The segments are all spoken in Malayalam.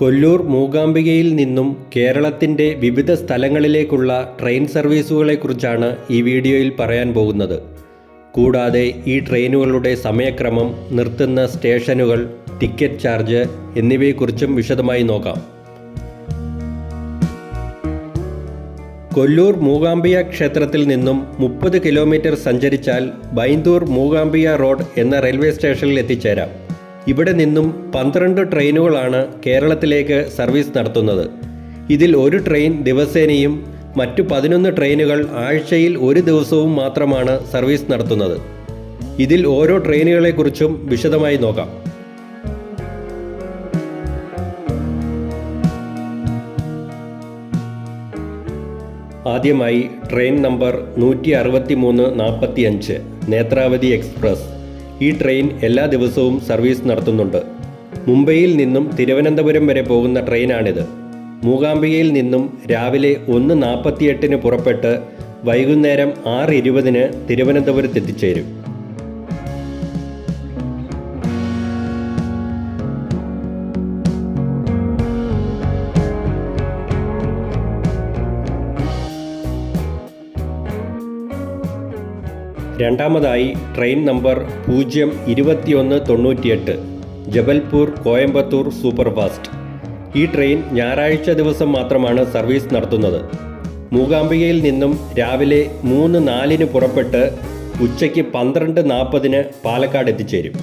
കൊല്ലൂർ മൂകാംബികയിൽ നിന്നും കേരളത്തിന്റെ വിവിധ സ്ഥലങ്ങളിലേക്കുള്ള ട്രെയിൻ സർവീസുകളെക്കുറിച്ചാണ് ഈ വീഡിയോയിൽ പറയാൻ പോകുന്നത്. കൂടാതെ ഈ ട്രെയിനുകളുടെ സമയക്രമം നിർത്തുന്ന സ്റ്റേഷനുകൾ ടിക്കറ്റ് ചാർജ് എന്നിവയെക്കുറിച്ചും വിശദമായി നോക്കാം. കൊല്ലൂർ മൂകാംബിയ ക്ഷേത്രത്തിൽ നിന്നും മുപ്പത് കിലോമീറ്റർ സഞ്ചരിച്ചാൽ ബൈന്ദൂർ മൂകാംബിയ റോഡ് എന്ന റെയിൽവേ സ്റ്റേഷനിൽ എത്തിച്ചേരാം. ഇവിടെ നിന്നും പന്ത്രണ്ട് ട്രെയിനുകളാണ് കേരളത്തിലേക്ക് സർവീസ് നടത്തുന്നത്. ഇതിൽ ഒരു ട്രെയിൻ ദിവസേനയും മറ്റു പതിനൊന്ന് ട്രെയിനുകൾ ആഴ്ചയിൽ ഒരു ദിവസവും മാത്രമാണ് സർവീസ് നടത്തുന്നത്. ഇതിൽ ഓരോ ട്രെയിനുകളെക്കുറിച്ചും വിശദമായി നോക്കാം. ആദ്യമായി ട്രെയിൻ നമ്പർ നൂറ്റി അറുപത്തി മൂന്ന് നാൽപ്പത്തി അഞ്ച് നേത്രാവതി എക്സ്പ്രസ്. ഈ ട്രെയിൻ എല്ലാ ദിവസവും സർവീസ് നടത്തുന്നുണ്ട്. മുംബൈയിൽ നിന്നും തിരുവനന്തപുരം വരെ പോകുന്ന ട്രെയിനാണിത്. മൂകാംബികയിൽ നിന്നും രാവിലെ ഒന്ന് നാൽപ്പത്തിയെട്ടിന് പുറപ്പെട്ട് വൈകുന്നേരം ആറ് ഇരുപതിന് തിരുവനന്തപുരത്ത് എത്തിച്ചേരും രണ്ടാമതായി ട്രെയിൻ നമ്പർ പൂജ്യം ഇരുപത്തിയൊന്ന് തൊണ്ണൂറ്റിയെട്ട് ജബൽപൂർ കോയമ്പത്തൂർ സൂപ്പർഫാസ്റ്റ്. ഈ ട്രെയിൻ ഞായറാഴ്ച ദിവസം മാത്രമാണ് സർവീസ് നടത്തുന്നത്. മൂകാംബികയിൽ നിന്നും രാവിലെ മൂന്ന് നാലിന് പുറപ്പെട്ട് ഉച്ചയ്ക്ക് പന്ത്രണ്ട് നാൽപ്പതിന് പാലക്കാട് എത്തിച്ചേരും.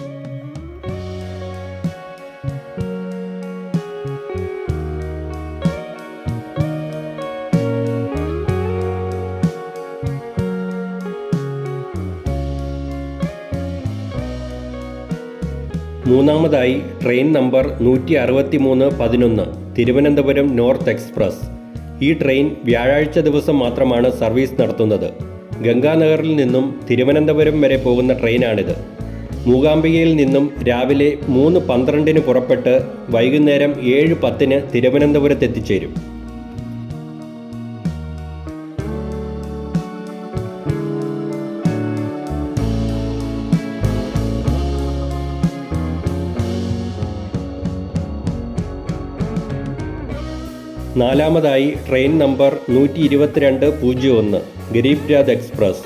മൂന്നാമതായി ട്രെയിൻ നമ്പർ നൂറ്റി അറുപത്തി മൂന്ന് പതിനൊന്ന് തിരുവനന്തപുരം നോർത്ത് എക്സ്പ്രസ്. ഈ ട്രെയിൻ വ്യാഴാഴ്ച ദിവസം മാത്രമാണ് സർവീസ് നടത്തുന്നത്. ഗംഗാനഗറിൽ നിന്നും തിരുവനന്തപുരം വരെ പോകുന്ന ട്രെയിനാണിത്. മൂകാംബികയിൽ നിന്നും രാവിലെ മൂന്ന് പന്ത്രണ്ടിന് പുറപ്പെട്ട് വൈകുന്നേരം ഏഴ് പത്തിന് തിരുവനന്തപുരത്ത് എത്തിച്ചേരും നാലാമതായി ട്രെയിൻ നമ്പർ നൂറ്റി ഇരുപത്തിരണ്ട് പൂജ്യം ഒന്ന് ഗരീബ് രാജ് എക്സ്പ്രസ്.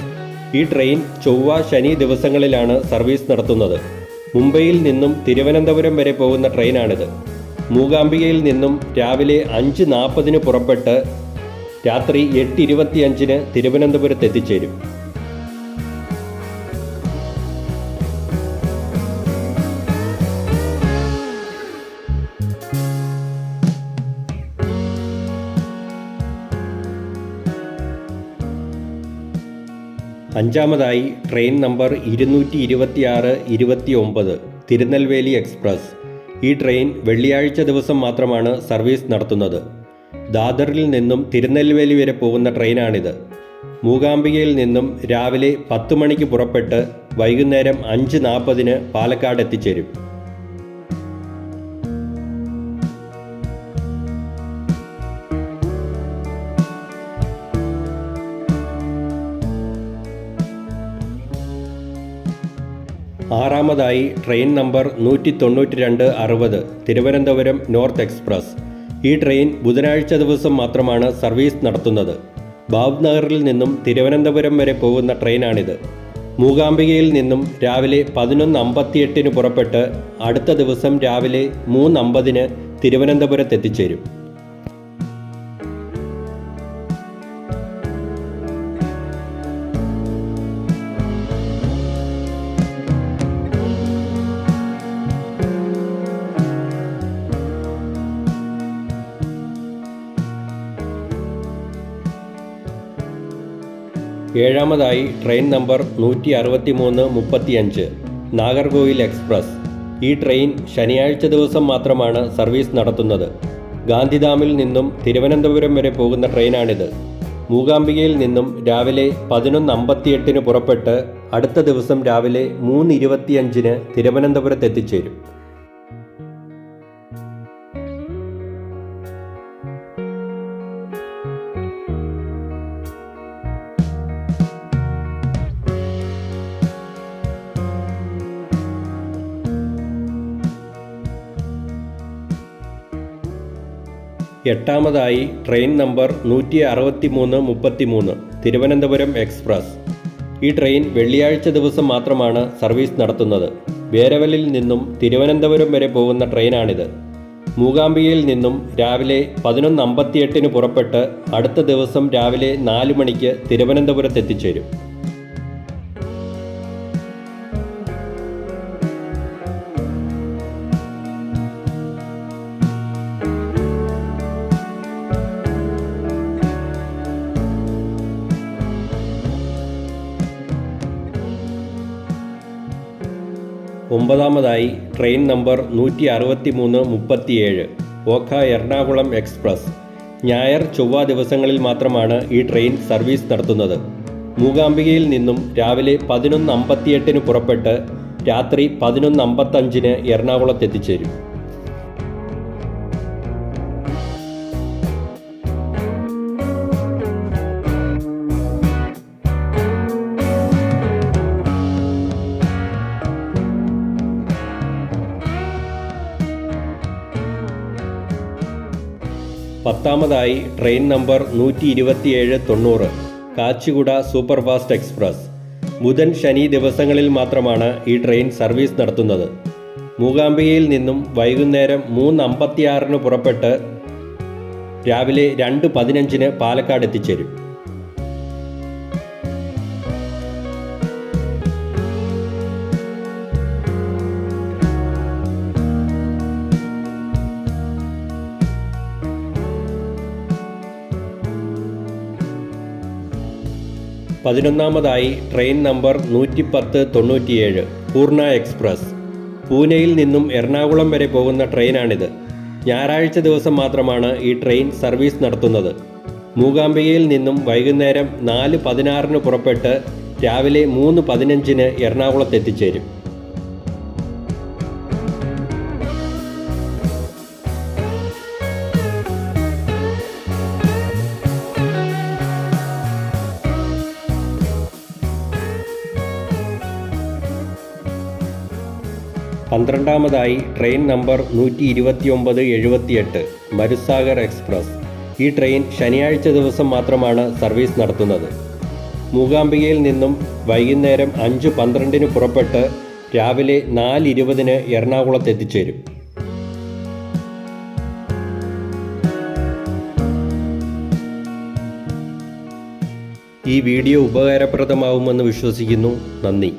ഈ ട്രെയിൻ ചൊവ്വ ശനി ദിവസങ്ങളിലാണ് സർവീസ് നടത്തുന്നത്. മുംബൈയിൽ നിന്നും തിരുവനന്തപുരം വരെ പോകുന്ന ട്രെയിനാണിത്. മൂകാംബികയിൽ നിന്നും രാവിലെ അഞ്ച് നാൽപ്പതിന് പുറപ്പെട്ട് രാത്രി എട്ട് ഇരുപത്തിയഞ്ചിന് തിരുവനന്തപുരത്ത് എത്തിച്ചേരും അഞ്ചാമതായി ട്രെയിൻ നമ്പർ ഇരുന്നൂറ്റി ഇരുപത്തിയാറ് ഇരുപത്തി ഒമ്പത് തിരുനെൽവേലി എക്സ്പ്രസ്. ഈ ട്രെയിൻ വെള്ളിയാഴ്ച ദിവസം മാത്രമാണ് സർവീസ് നടത്തുന്നത്. ദാദറിൽ നിന്നും തിരുനെൽവേലി വരെ പോകുന്ന ട്രെയിനാണിത്. മൂകാംബികയിൽ നിന്നും രാവിലെ പത്ത് മണിക്ക് പുറപ്പെട്ട് വൈകുന്നേരം അഞ്ച് നാൽപ്പതിന് പാലക്കാട് എത്തിച്ചേരും. ആറാമതായി ട്രെയിൻ നമ്പർ നൂറ്റി തൊണ്ണൂറ്റി രണ്ട് അറുപത് തിരുവനന്തപുരം നോർത്ത് എക്സ്പ്രസ്. ഈ ട്രെയിൻ ബുധനാഴ്ച ദിവസം മാത്രമാണ് സർവീസ് നടത്തുന്നത്. ബാബ്നഗറിൽ നിന്നും തിരുവനന്തപുരം വരെ പോകുന്ന ട്രെയിനാണിത്. മൂകാംബികയിൽ നിന്നും രാവിലെ പതിനൊന്ന് അമ്പത്തിയെട്ടിന് പുറപ്പെട്ട് അടുത്ത ദിവസം രാവിലെ മൂന്ന് അമ്പതിന് തിരുവനന്തപുരത്ത് എത്തിച്ചേരും ഏഴാമതായി ട്രെയിൻ നമ്പർ നൂറ്റി അറുപത്തി മൂന്ന് മുപ്പത്തിയഞ്ച് നാഗർകോവിൽ എക്സ്പ്രസ്. ഈ ട്രെയിൻ ശനിയാഴ്ച ദിവസം മാത്രമാണ് സർവീസ് നടത്തുന്നത്. ഗാന്ധിധാമിൽ നിന്നും തിരുവനന്തപുരം വരെ പോകുന്ന ട്രെയിനാണിത്. മൂകാംബികയിൽ നിന്നും രാവിലെ പതിനൊന്ന് അമ്പത്തിയെട്ടിന് പുറപ്പെട്ട് അടുത്ത ദിവസം രാവിലെ മൂന്ന് ഇരുപത്തിയഞ്ചിന് തിരുവനന്തപുരത്ത് എത്തിച്ചേരും എട്ടാമതായി ട്രെയിൻ നമ്പർ നൂറ്റി അറുപത്തി മൂന്ന് മുപ്പത്തി മൂന്ന് തിരുവനന്തപുരം എക്സ്പ്രസ്. ഈ ട്രെയിൻ വെള്ളിയാഴ്ച ദിവസം മാത്രമാണ് സർവീസ് നടത്തുന്നത്. വേരവലിൽ നിന്നും തിരുവനന്തപുരം വരെ പോകുന്ന ട്രെയിനാണിത്. മൂകാംബികയിൽ നിന്നും രാവിലെ പതിനൊന്ന് അമ്പത്തിയെട്ടിന് പുറപ്പെട്ട് അടുത്ത ദിവസം രാവിലെ നാല് മണിക്ക് തിരുവനന്തപുരത്ത് എത്തിച്ചേരും ഒമ്പതാമതായി ട്രെയിൻ നമ്പർ നൂറ്റി അറുപത്തി മൂന്ന് മുപ്പത്തിയേഴ് ഓഖ എറണാകുളം എക്സ്പ്രസ്. ഞായർ ചൊവ്വ ദിവസങ്ങളിൽ മാത്രമാണ് ഈ ട്രെയിൻ സർവീസ് നടത്തുന്നത്. മൂകാംബികയിൽ നിന്നും രാവിലെ പതിനൊന്ന് അമ്പത്തിയെട്ടിന് പുറപ്പെട്ട് രാത്രി പതിനൊന്ന് അമ്പത്തഞ്ചിന് എറണാകുളത്ത് എത്തിച്ചേരും പത്താമതായി ട്രെയിൻ നമ്പർ നൂറ്റി ഇരുപത്തിയേഴ് തൊണ്ണൂറ് കാച്ചിഗുഡ സൂപ്പർഫാസ്റ്റ് എക്സ്പ്രസ്. ബുധൻ ശനി ദിവസങ്ങളിൽ മാത്രമാണ് ഈ ട്രെയിൻ സർവീസ് നടത്തുന്നത്. മൂകാംബികയിൽ നിന്നും വൈകുന്നേരം മൂന്ന് അമ്പത്തിയാറിന് പുറപ്പെട്ട് രാവിലെ രണ്ട് പതിനഞ്ചിന് പാലക്കാട് എത്തിച്ചേരും. പതിനൊന്നാമതായി ട്രെയിൻ നമ്പർ നൂറ്റിപ്പത്ത് തൊണ്ണൂറ്റിയേഴ് പൂർണ എക്സ്പ്രസ്. പൂനെയിൽ നിന്നും എറണാകുളം വരെ പോകുന്ന ട്രെയിനാണിത്. ഞായറാഴ്ച ദിവസം മാത്രമാണ് ഈ ട്രെയിൻ സർവീസ് നടത്തുന്നത്. മൂകാംബികയിൽ നിന്നും വൈകുന്നേരം നാല് പതിനാറിന് പുറപ്പെട്ട് രാവിലെ മൂന്ന് പതിനഞ്ചിന് എറണാകുളത്ത് എത്തിച്ചേരും പന്ത്രണ്ടാമതായി ട്രെയിൻ നമ്പർ നൂറ്റി ഇരുപത്തിയൊമ്പത് എഴുപത്തിയെട്ട് മരുസാഗർ എക്സ്പ്രസ്. ഈ ട്രെയിൻ ശനിയാഴ്ച ദിവസം മാത്രമാണ് സർവീസ് നടത്തുന്നത്. മൂകാംബികയിൽ നിന്നും വൈകുന്നേരം അഞ്ച് പന്ത്രണ്ടിന് പുറപ്പെട്ട് രാവിലെ നാല് ഇരുപതിന് എറണാകുളത്ത് എത്തിച്ചേരും. ഈ വീഡിയോ ഉപകാരപ്രദമാവുമെന്ന് വിശ്വസിക്കുന്നു. നന്ദി.